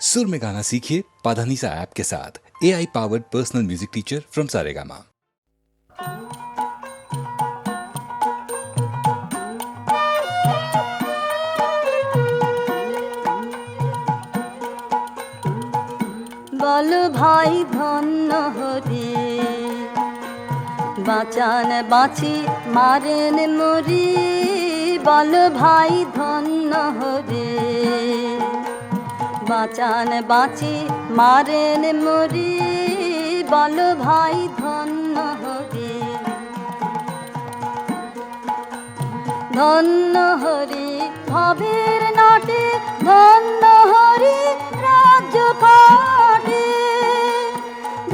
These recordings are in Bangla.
सुर में गाना सीखिए पाधानीसा ऐप के साथ A I powered personal music teacher from Saregama বল ভাই ধন্য হরি বাঁচান বাঁচি মারেন মরি বল ভাই ধন্য হরি বাঁচান, বাঁচি, মারেন মরি, বল ভাই ধন্য হরি। ধন্য হরি, ভবের নাটে ধন্য হরি রাজ্য পাটে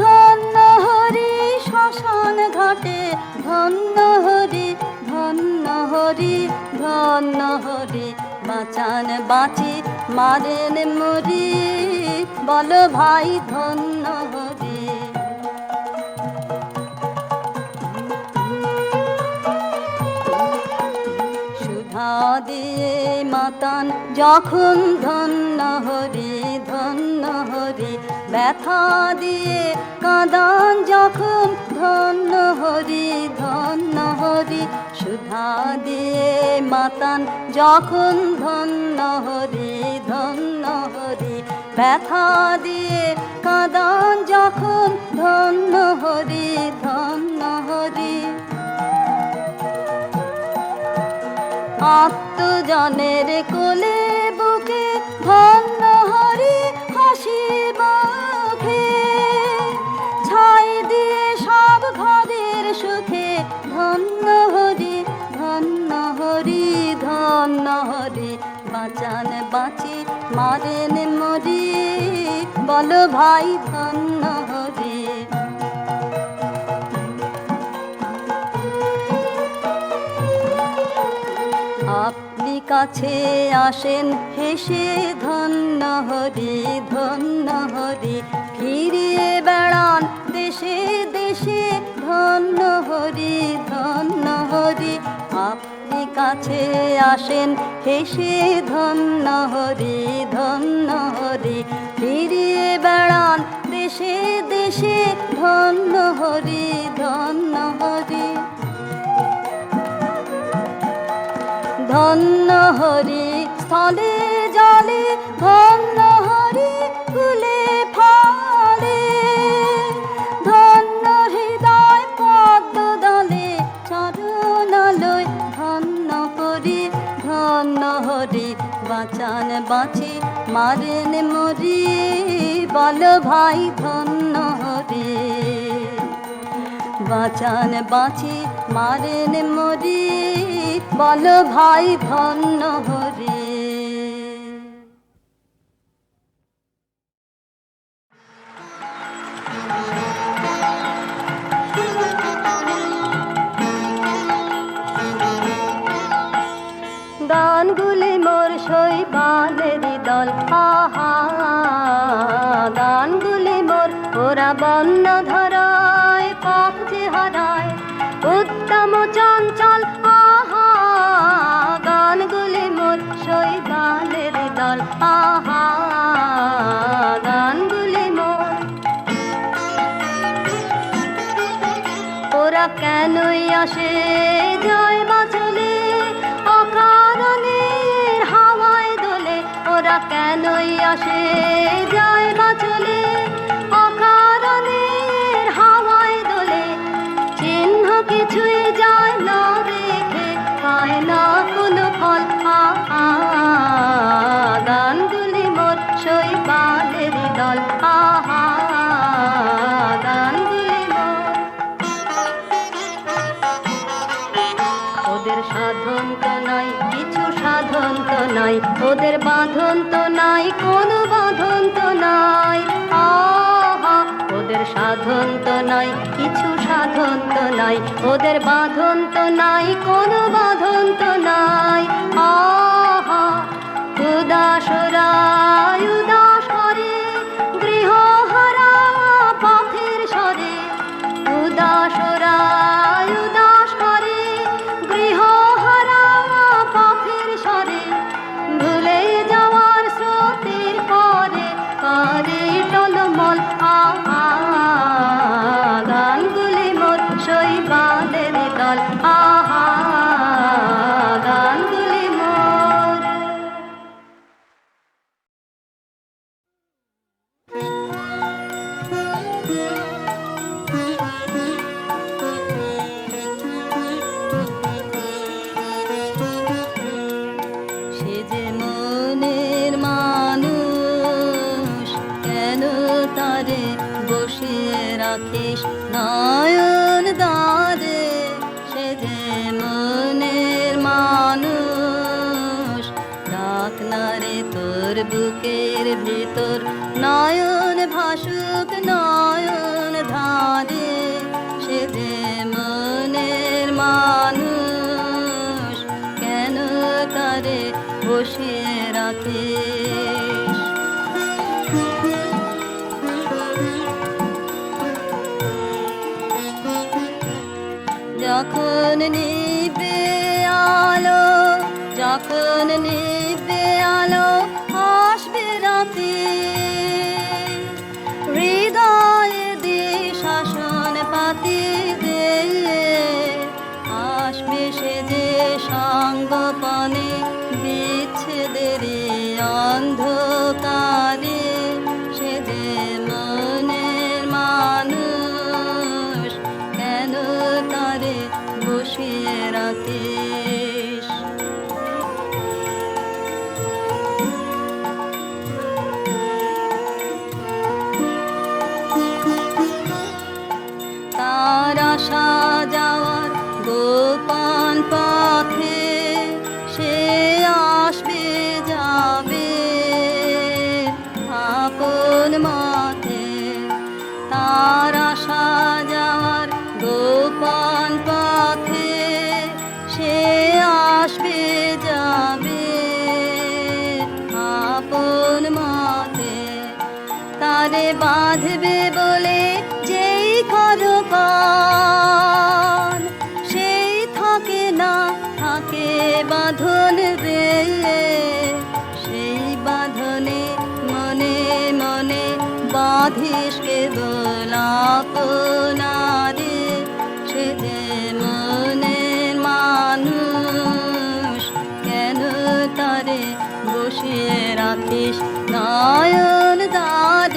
ধন্য হরি, শ্মশান ঘাটে ধন্য হরি ধন্য হরি ধন্য হরি, বাঁচান, বাঁচি মারেন মরি বল ভাই ধন্য হরি। সুধা দিয়ে মাতান যখন ধন্য হরি ধন্য হরি। ব্যথা দিয়ে কাঁদান যখন ধন্য হরি ধন্য হরি। সুধা দিয়ে মাতান যখন ধন্য হরি। ব্যথা দিয়ে কাঁদান যখন, ধন্য হরি ধন্য হরি। আত্মজনের কোলে বুকে ধন্য হরি, হাসি মুখে। ছাই দিয়ে সব ঘরের সুখে ধন্য হরি ধন্য হরি ধন্য হরি। বাঁচান, বাঁচি, মারেন মরি, বলো ভাই ধন্য হরি আপনি কাছে আসেন, হেসে ধন্য হরি ধন্য হরি। ফিরিয়ে বেড়ান, দেশে দেশে, ধন্য হরি ধন্য হরি। আপনি কাছে আসেন। হেসে ধন্য হরি ধন্য হরি ফিরিয়ে বেড়ান। দেশে দেশে ধন্য হরি ধন্য হরি ধন্য হরি স্থলে মারেন মরি বল ভাই ধন্য রে। বাঁচান বাঁচি মারেন মরি বল ভাই ধন্য হরি ওরা কেনই আসে? জয় বাঁচলে অকারণে হাওয়ায় দোলে ওরা কেনই আসে? ওদের বাঁধন তো নাই, কোনো বাঁধন তো নাই। আহা, ওদের সাধন তো নাই, কিছু সাধন তো নাই। ওদের বাঁধন তো নাই, কোনো বাঁধন তো নাই। আহা উদাসরায় উদাস গৃহহারা পথের সরে উদাসরায় নয়ন ভাসুক নয়ন ধারে সে মনের মানুষ কেন তারে বসিয়ে রাখে? যখন নিবে আলো, যখন নিবে যে সঙ্গপনে বিচ্ছেদের অন্ধকারে ধারে বসে রাখিস নয়ন দ্বার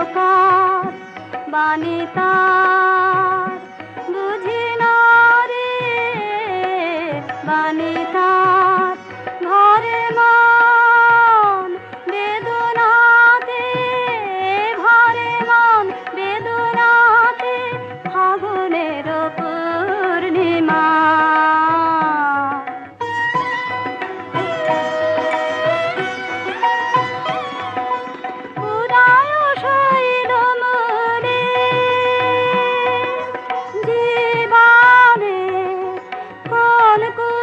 অন্ধকার বানে পাগল কো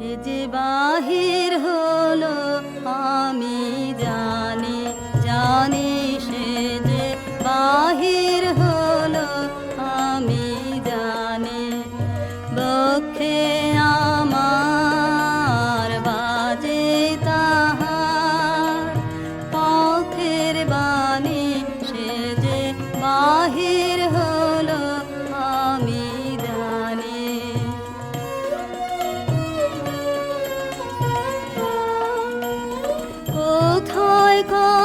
সে যে বাহির হলো আমি জানি জানি こ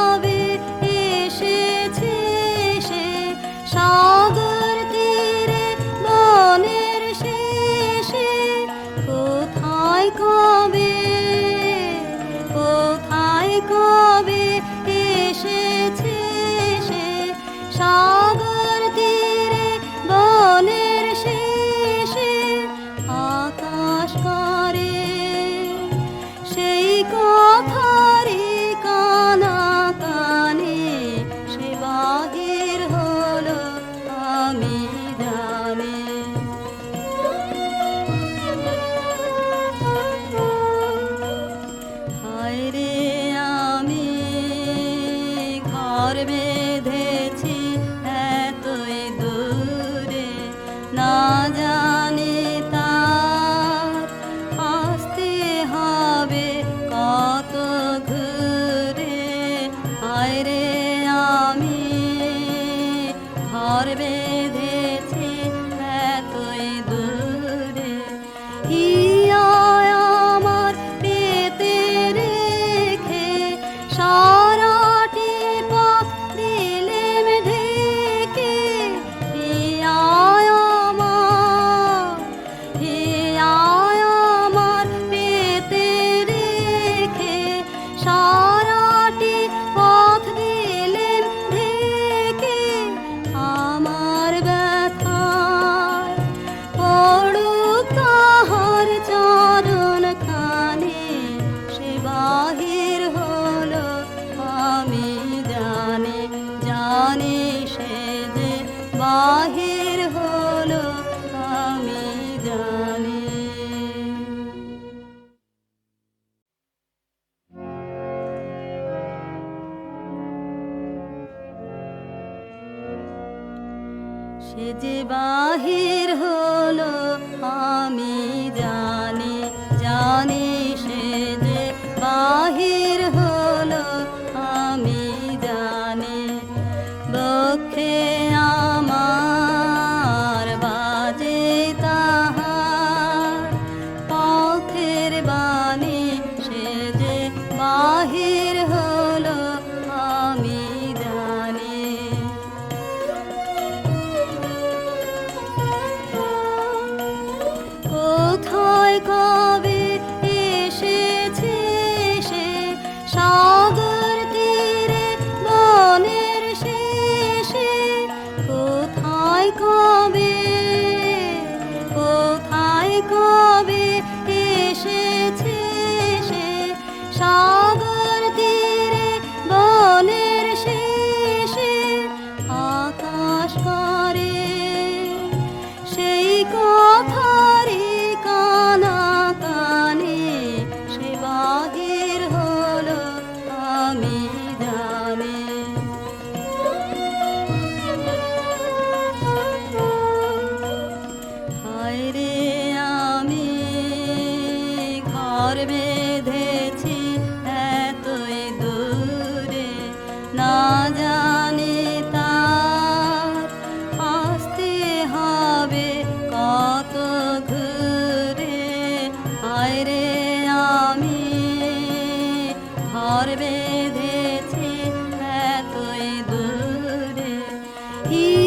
He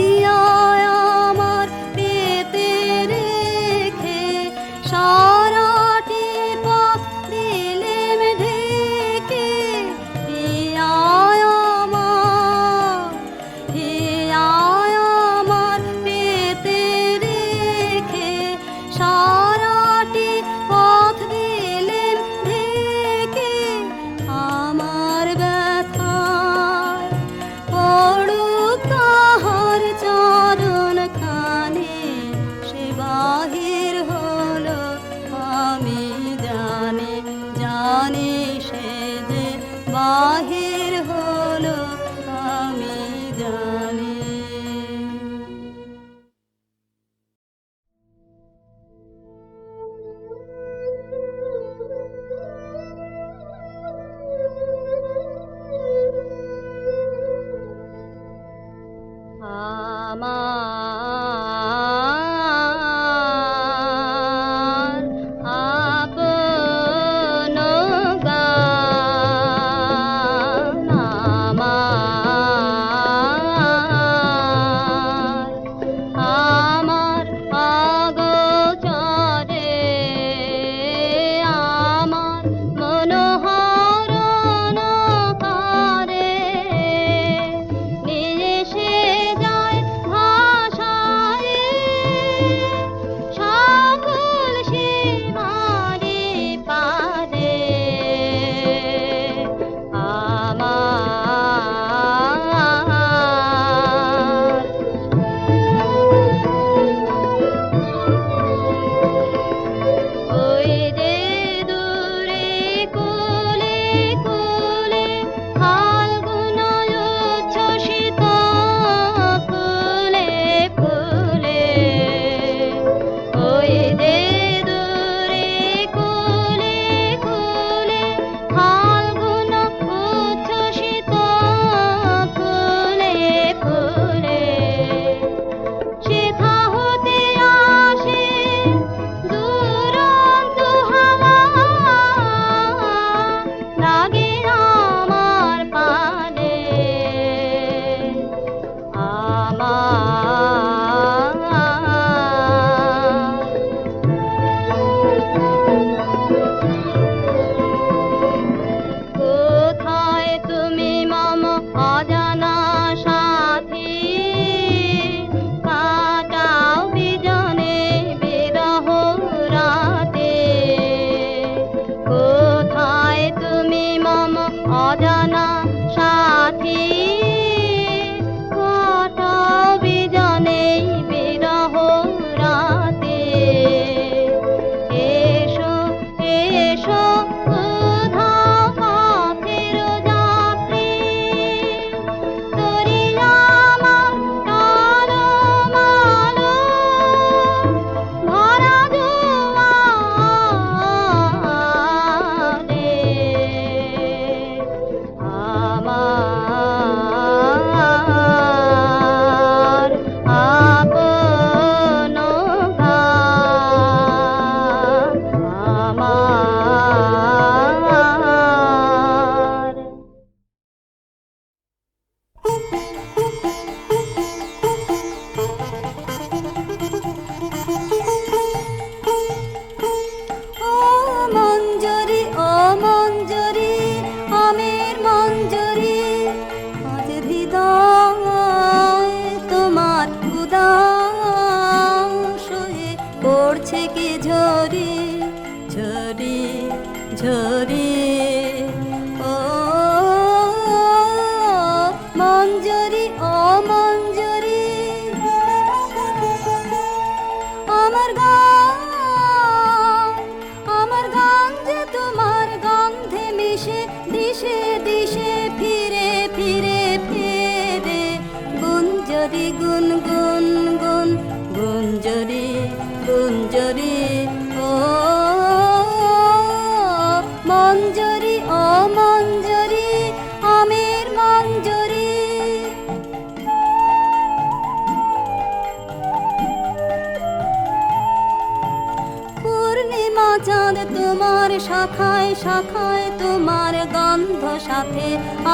শাখায় তোমার গন্ধ সাথে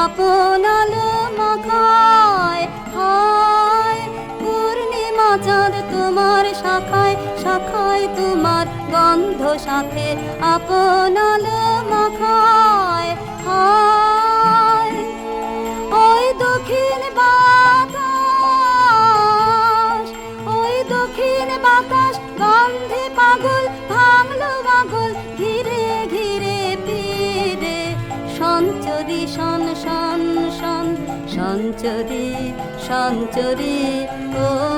আপন আলো মাখায়। হায়, পূর্ণিমা চাঁদ তোমার শাখায় শাখায় তোমার গন্ধ সাথে আপন আলো মাখায়। হায় সঞ্চরী ও